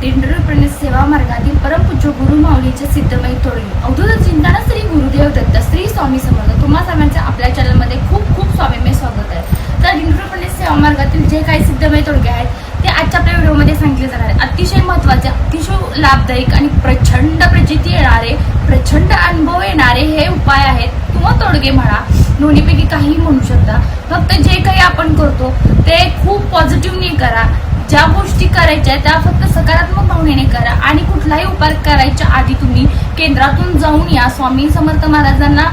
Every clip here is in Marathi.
दिंडोरीपर्यंत सेवा मार्गातील परमपूज्य गुरु माऊलीचे सिद्धमयी तोडली अवधूत चिंतन श्री गुरुदेव दत्त श्री स्वामी समर्थ. तुम्हा सर्वांचे आपल्या चॅनलमध्ये खूप खूप स्वामीमय स्वागत आहे. तर दिंडोरीपर्यंत सेवा मार्गातील जे काही सिद्धमयी तोडगे आहेत ते आजच्या आपल्या व्हिडिओमध्ये सांगितले जाणार आहेत. अतिशय महत्त्वाचे अतिशय लाभदायक आणि प्रचंड प्रचिती येणारे प्रचंड अनुभव येणारे हे उपाय आहेत. किंवा तोडगे म्हणा दोन्हीपैकी काही म्हणू शकता. फक्त जे काही आपण करतो ते खूप पॉझिटिव्हली करा. ज्या गोष्टी करायच्या त्या फक्त सकारात्मक भावनेने करा आणि कुठलाही उपाय करायच्या आधी तुम्ही केंद्रातून जाऊन या. स्वामी समर्थ महाराजांना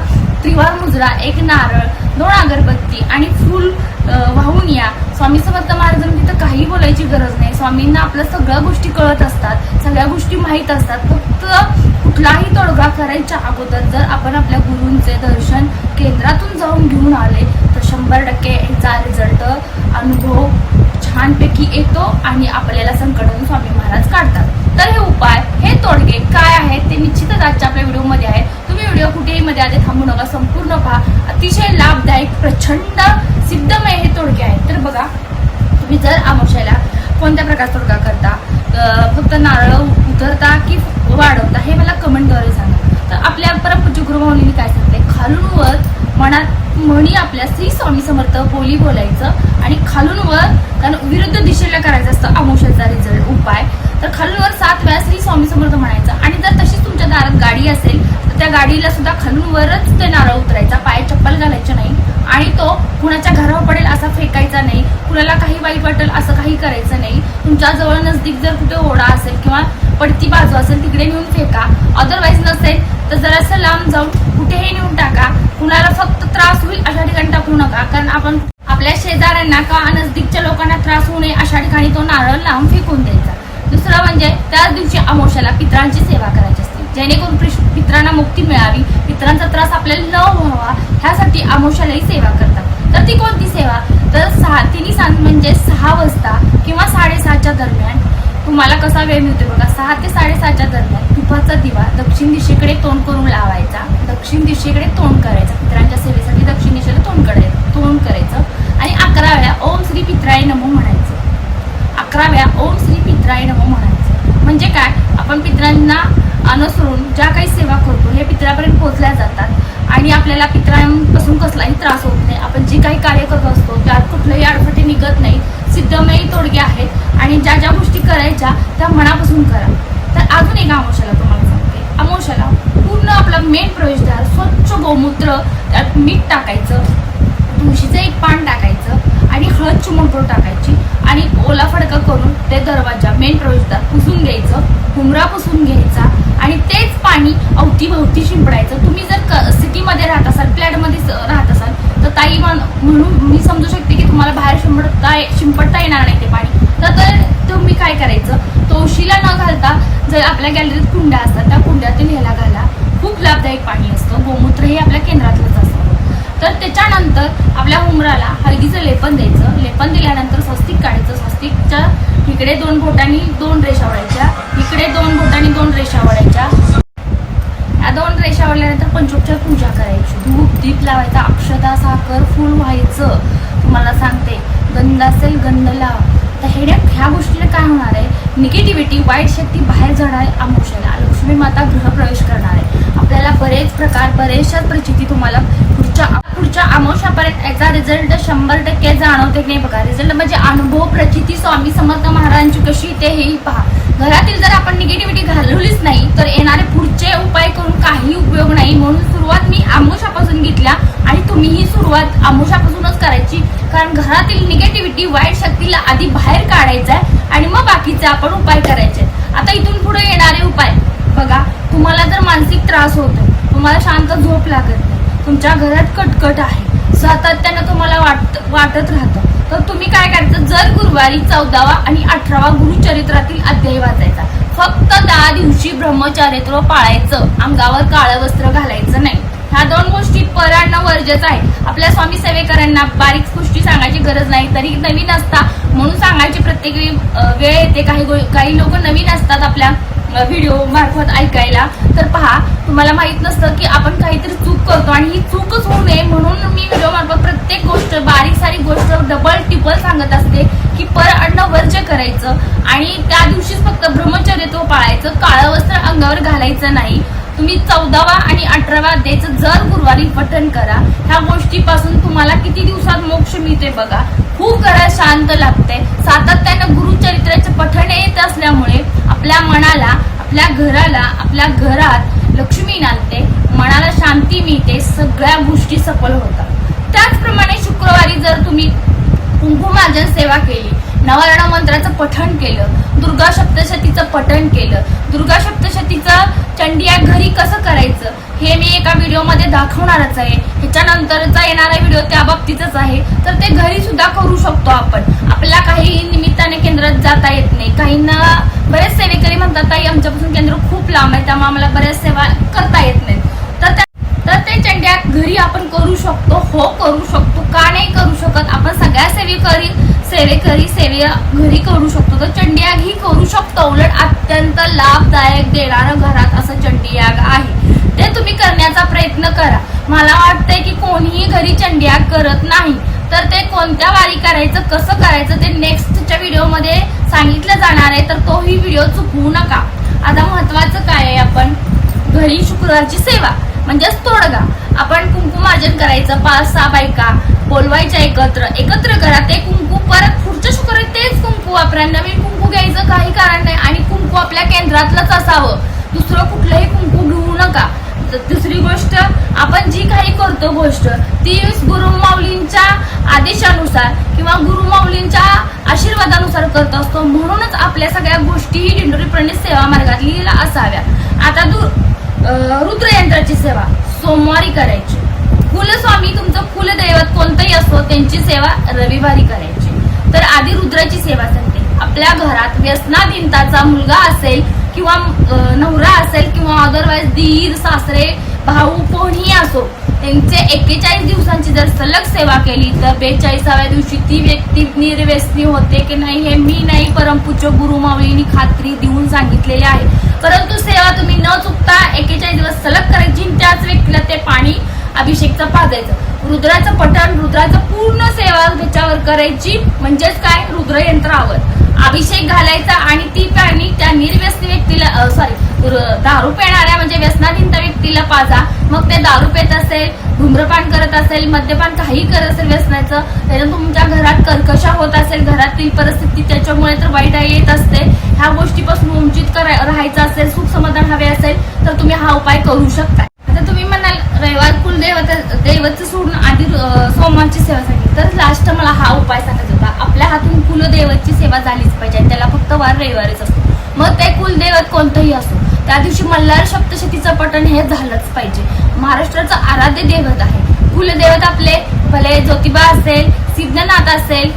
त्रिवार मुजरा एक नारळ दोन अगरबत्ती आणि फूल वाहून या. स्वामी समर्थ महाराजांना तिथं काही बोलायची गरज नाही. स्वामींना आपल्या सगळ्या गोष्टी कळत असतात सगळ्या गोष्टी माहीत असतात. फक्त कुठलाही तोडगा करायच्या अगोदर जर आपण आपल्या गुरूंचे दर्शन केंद्रातून जाऊन घेऊन आले तर शंभर टक्के याचा रिझल्ट अनुभव छानपैकी येतो आणि आपल्याला संकटातून स्वामी महाराज काढतात. तर हे उपाय हे तोडगे काय आहेत ते निश्चितच आजच्या आपल्या व्हिडिओमध्ये आहे. तुम्ही व्हिडिओ कुठेही मध्ये आधी थांबू नका संपूर्ण पहा. अतिशय लाभदायक प्रचंड सिद्धमय हे तोडगे आहेत. तर बघा तुम्ही जर आमोशाला कोणत्या प्रकारचा तोडगा करता फक्त नारळ उतरता की वाढवता हे मला कमेंटद्वारे सांगा. तर आपल्या परमपूज्य गुरुभाऊनी काय सांगते खालून वर मनात म्हणी आपल्या श्री स्वामी समर्थ बोली बोलायचं आणि खालून वर कारण विरुद्ध दिशेला करायचं असतं अमोशाचा रिझल्ट उपाय. तर खालून वर सात वेळा श्री स्वामी समर्थ म्हणायचं. आणि जर तशीच तुमच्या दारात गाडी असेल तर त्या गाडीला सुद्धा खालून वरच ते नारळ उतरायचा पाय चप्पल घालायचं नाही आणि तो कुणाच्या घरावर पडेल असा फेकायचा नाही कुणाला काही वाईट वाटेल असं काही करायचं नाही. तुमच्या जवळ नजदीक जर कुठे ओढा असेल किंवा पडती बाजू असेल तिकडे नेऊन फेका. अदरवाईज नसेल तर जरासं लांब जाऊन कुठेही नेऊन टाका. कुणाला फक्त त्रास होईल अशा ठिकाणी टाकू नका. कारण आपण आपल्या शेजाऱ्यांना का नजदीकच्या लोकांना त्रास होऊ नये अशा ठिकाणी तो नारळ लांब फेकून द्यायचा. दुसरं म्हणजे त्याच दिवशी अमोशाला पित्रांची सेवा करायची असते. जेणेकरून पित्रांना मुक्ती मिळावी. पित्रांचा त्रास आपल्याला न व्हावा ह्यासाठी अमोशालाही सेवा करतात. तर ती कोणती सेवा? तर सहा तिन्ही सांग म्हणजे सहा वाजता किंवा साडेसहाच्या दरम्यान. तुम्हाला कसा वेळ मिळतो बघा? सहा ते साडेसहाच्या दरम्यान तुपाचा दिवा दक्षिण दिशेकडे तोंड करून लावायचा. दक्षिण दिशेकडे तोंड करायचा. पित्रांच्या सेवेसाठी दक्षिण दिशेला तोंड करायचं. तोंड करायचं. आणि अकरा वेळा ओम श्री पित्राय नमो म्हणायचं. अकरा वेळा ओम श्री पित्राय नमो म्हणायचं. म्हणजे काय? आपण पित्रांना अनुसरून ज्या काही सेवा करतो हे पित्रापर्यंत पोहोचल्या जातात. आणि आपल्याला पित्रांपासून कसलाही त्रास होत नाही. आपण जे काही कार्य करत असतो त्यात कुठलंही अडफटे निघत नाही. सिद्धमयी तोडगे आहेत आणि ज्या ज्या गोष्टी करायच्या त्या मनापासून करा. तर अजून एका अमोशाला तुम्हाला सांगते. अमोशाला पूर्ण आपला मेन प्रवेशद्वार स्वच्छ गोमूत्र त्यात मीठ टाकायचं तुळशीचं एक पान टाकायचं आणि हळद चिमणपूर टाकायची आणि ओला फडका करून ते दरवाजा मेन प्रवेशद्वार पुसून घ्यायचं हुमरा पुसून घ्यायचा आणि तेच पाणी अवतीभवती शिंपडायचं. तुम्ही जर क सिटीमध्ये राहत असाल फ्लॅटमध्ये राहत असाल तर ताई म्हणून मी समजू शकते की तुम्हाला बाहेर शिंपडता शिंपडता येणार नाही ते पाणी. तर तर तुम्ही काय करायचं? तोशीला न घालता जर आपल्या गॅलरीत कुंड्या असतात त्या कुंड्यात न्यायला घाला. खूप लाभदायक पाणी असतं. गोमूत्र हे आपल्या केंद्रातलंच असतं. तर त्याच्यानंतर आपल्या उमराला हळदीचं लेपन द्यायचं. लेपन दिल्यानंतर स्वस्तिक काढायचं. स्वस्तिकच्या इकडे दोन बोटांनी दोन रेषा वळायच्या इकडे दोन बोटांनी दोन रेषा वळायच्या दोन रेषा वळल्यानंतर पंचोपचार पूजा करायची. धूप दीप लावायचा अक्षता साखर फूल व्हायचं. तुम्हाला सांगते गंध असेल गंध लाव. तर हे ह्या गोष्टीला काय होणार आहे? निगेटिव्हिटी वाईट शक्ती बाहेर जाणार आमोशाला लक्ष्मी माता गृहप्रवेश करणार आहे. आपल्याला बरेच प्रकार बरेचशा परिस्थिती तुम्हाला पुढच्या पुढच्या आमोशापर्यंत याचा रिझल्ट शंभर टक्के जाणवते की नाही बघा. रिझल्ट म्हणजे अनुभव प्रचिती स्वामी समर्थ महाराजांची कशी ते हेही पहा. घरातील जर आपण निगेटिव्हिटी घालवलीच नाही तर येणारे पुढचे उपाय करून काही उपयोग नाही. म्हणून सुरुवात मी आमोशापासून घेतल्या आणि तुम्हीही सुरुवात आमोशापासूनच करायची. कारण घरातील निगेटिव्हिटी वाईट शक्तीला आधी बाहेर काढायचं आहे आणि मग बाकीचे आपण उपाय करायचे. आता इथून पुढे येणारे उपाय. बघा तुम्हाला जर मानसिक त्रास होतो तुम्हाला शांत झोप लागत नाही तुमच्या घरात कटकट आहे सातत्यानं तुम्हाला वाटत वाटत राहतं. तर तुम्ही काय करायचं? जर गुरुवारी चौदावा आणि अठरावा गुरुचरित्रातील अध्याय वाचायचा. फक्त दहा दिवशी ब्रह्मचरित्र पाळायचं. अंगावर काळं वस्त्र घालायचं नाही. ह्या दोन गोष्टी परांना वर्जच आहे आपल्या स्वामी सेवेकरांना बारीक गोष्टी सांगायची गरज नाही. तरी नवीन असता म्हणून सांगायची प्रत्येक वेळ येते. काही गो- काही लोक नवीन असतात आपल्या व्हिडिओ मार्फत ऐकायला. तर पहा तुम्हाला माहीत नसतं की आपण काहीतरी चूक करतो आणि ही चूकच होऊ नये म्हणून मी व्हिडिओ मार्फत प्रत्येक गोष्ट बारीक सारी गोष्ट डबल टिपल सांगत असते की पर अन्न वर्ज्य करायचं आणि त्या दिवशीच फक्त ब्रह्मचर्य तो पाळायचं काळं वस्त्र अंगावर घालायचं नाही. तुम्ही चौदावा आणि अठरावा द्यायचं जर गुरुवारी पठण करा ह्या गोष्टीपासून तुम्हाला किती दिवसात मोक्ष मिळते बघा. खूप घरात शांत लागते सातत्यानं गुरुचरित्राचे पठण येत असल्यामुळे आपल्या मनाला आपल्या घराला आपल्या घरात लक्ष्मी नांदते मनाला शांती मिळते सगळ्या गोष्टी सफल होतात. त्याचप्रमाणे शुक्रवारी जर तुम्ही कुंकुमार्जन सेवा केली नवर्ण मंत्राचं पठण केलं दुर्गा सप्तशतीचं पठण केलं दुर्गा सप्तशतीचं चंडिया घरी कसं करायचं हे मी एका व्हिडिओमध्ये दाखवणारच आहे. ह्याच्यानंतरचा येणारा व्हिडिओ त्या बाबतीतच आहे. तर ते घरी सुद्धा करू शकतो आपण. आपल्याला काही निमित्ताने केंद्रात जाता येत नाही. काहींना बरेच सेवेकरी म्हणतात ताई आमच्यापासून केंद्र खूप लांब आहे. त्यामुळे आम्हाला बऱ्याच सेवा करता येत नाहीत. तर त्या तर ते चंड्या घरी आपण करू शकतो. हो करू शकतो. का नाही करू शकत? आपण सगळ्या सेवेकरी सेवेकरी सेवे घरी करू शकतो. तर चंडीयाग ही करू शकतो. उलट अत्यंत लाभदायक देणारं घरात असं चंडीयाग आहे. ते तुम्ही करण्याचा प्रयत्न करा. मला वाटतंय की कोणीही घरी चंडिया करत नाही. तर ते कोणत्या वारी करायचं कसं करायचं ते नेक्स्टच्या व्हिडिओमध्ये सांगितलं जाणार आहे. तर तोही व्हिडिओ चुकवू नका. आता महत्वाचं काय आहे आपण? घरी शुक्रवारची सेवा म्हणजेच तोडगा. आपण कुंकुमार्जन करायचं पाच सहा बायका बोलवायच्या एकत्र एकत्र करा. ते कुंकू परत पुढच्या शुक्रवारी तेच कुंकू वापरा. नवीन कुंकू घ्यायचं काही कारण नाही आणि कुंकू आपल्या केंद्रातलंच असावं. दुसरं कुठलंही कुंकू घेऊ नका. दुसरी गोष्ट आपण जी काही करतो गोष्ट ती गुरुमाऊलींच्या आदेशानुसार किंवा गुरुमाऊलींच्या आशीर्वादानुसार करत असतो. म्हणूनच आपल्या सगळ्या गोष्टी ही सेवा मार्गात लिहिल्या असाव्या. आता दु रुद्रयंत्राची सेवा सोमवारी करायची. कुलस्वामी तुमचं कुलदैवत कोणतंही असो त्यांची सेवा रविवारी करायची. तर आधी रुद्राची सेवा सांगते. आपल्या घरात व्यसनाधीनताचा मुलगा असेल किंवा नवरा असेल किंवा अदरवाईज दीर सासरे भाऊ कोणीही असो त्यांचे एक्केचाळीस दिवसांची जर सलग सेवा केली तर बेचाळीसाव्या दिवशी ती व्यक्ती निर्व्यसनी होते की नाही हे मी नाही परमपूज्य गुरुमाऊलींनी खात्री देऊन सांगितलेले आहे. परंतु सेवा तुम्ही न चुकता एक्केचाळीस दिवस सलग करायची त्याच व्यक्तीला ते पाणी अभिषेकचं पाजायचं. रुद्राचं पठण रुद्राचं पूर्ण सेवा त्याच्यावर करायची म्हणजेच काय? रुद्रयंत्रावर. अभिषेक घालायचा आणि ती पाणी त्या निर्व्यसनी व्यक्तीला सॉरी दारू पिणाऱ्या म्हणजे व्यसनाधीन व्यक्तीला पाजा. मग ते दारू पेत असेल धूम्रपान करत असेल मद्यपान काही करत असेल व्यसनाचं त्याच्यात तुमच्या घरात कर्कशा होत असेल घरातील परिस्थिती त्याच्यामुळे तर वाईट येत असते. ह्या गोष्टीपासून वंचित करा राहायचं असेल सुख समाधान हवे असेल तर तुम्ही हा उपाय करू शकता. आता तुम्ही म्हणाल रविवार कुलदेवत दैवत सोडून आधी सोमवारची सेवा सांगितली तर लास्ट मला हा उपाय सांगत होता. आपल्या हातून कुलदैवतची सेवा झालीच पाहिजे आणि त्याला फक्त वार रविवारीच असतो. मग ते कुलदैवत कोणतंही असो त्या दिवशी मल्हार सप्तशतीचं पठण हे झालंच पाहिजे. महाराष्ट्राचं आराध्य दैवत आहे. कुलदैवत आपले भले ज्योतिबा असेल सिद्धनाथ असेल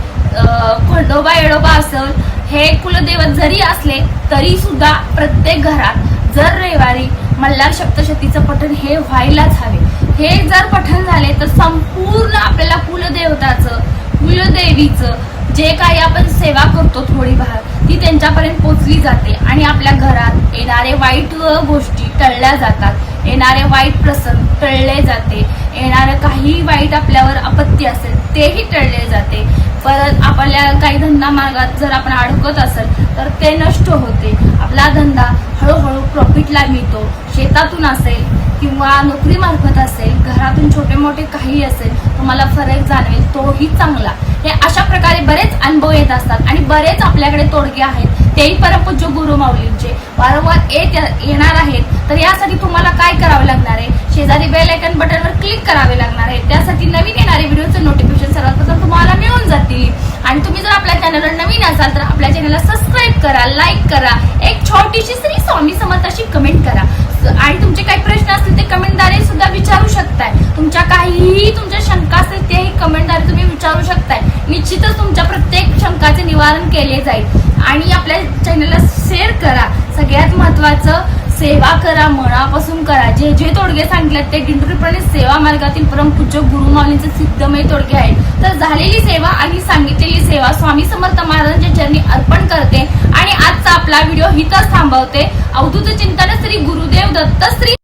खंडोबा येडोबा असेल हे कुलदैवत जरी असले तरी सुद्धा प्रत्येक घरात जर रविवारी मल्हार सप्तशतीचं पठण हे व्हायलाच हवे. हे जर पठण झाले तर संपूर्ण आपल्याला कुलदेवताचं कुलदेवीचं जे काही आपण सेवा करतो थोडीफार ती त्यांच्यापर्यंत पोचली जाते. आणि आपल्या घरात येणारे वाईट गोष्टी टळल्या जातात. येणारे वाईट प्रसंग टळले जाते. येणारं काही वाईट आपल्यावर आपत्ती असेल तेही टळले जाते. परत आपल्या काही धंदा मार्गात जर आपण अडकत असेल तर ते नष्ट होते. आपला धंदा हळूहळू प्रॉफिटला मिळतो. शेतातून असेल किंवा नोकरी मार्फत असेल घरातून छोटे मोठे काही असेल तुम्हाला फरक जाणवेल तोही चांगला. हे अशा प्रकारे बरेच अनुभव येत असतात आणि बरेच आपल्याकडे तोडगे आहेत. तेही परमपूज्य गुरु माऊलींचे वारंवार येत येणार आहेत तर यासाठी तुम्हाला काय करावे लागणार आहे? शेजारी बेल आयकन बटनवर क्लिक करावे लागणार आहे. त्यासाठी नवीन येणारे व्हिडिओचं नोटिफिकेशन सर्वात प्रथम तुम्हाला मिळून जातील. आणि तुम्ही जर आपल्या चॅनलवर नवीन असाल तर आपल्या चॅनलला सबस्क्राईब करा लाईक करा. एक छोटीशी श्री स्वामी समर्थाशी कमेंट करा. आणि तुमचे काही प्रश्न असतील ते कमेंटद्वारे सुद्धा विचारू शकताय. तुमच्या काहीही तुमच्या शंका असतील ते कमेंटद्वारे तुम्ही विचारू शकताय निश्चितच तुमच्या प्रत्येक शंकाचे निवारण केले जाईल. आणि आपल्या चॅनलला शेअर करा. सगळ्यात महत्वाचं सेवा करा मनापासून करा. जे जे तोडगे सांगितलेत ते दिंडोरीप्रमाणे सेवा मार्गातील परमपूज्य गुरुमाऊलींचे सिद्धमय तोडगे आहेत. तर झालेली सेवा आणि सांगितलेली सेवा स्वामी समर्थ महाराजांच्या चरणी अर्पण करते. आणि आजचा आपला व्हिडिओ हितच थांबवते. अवधूत चिंतन श्री गुरुदेव दत्त श्री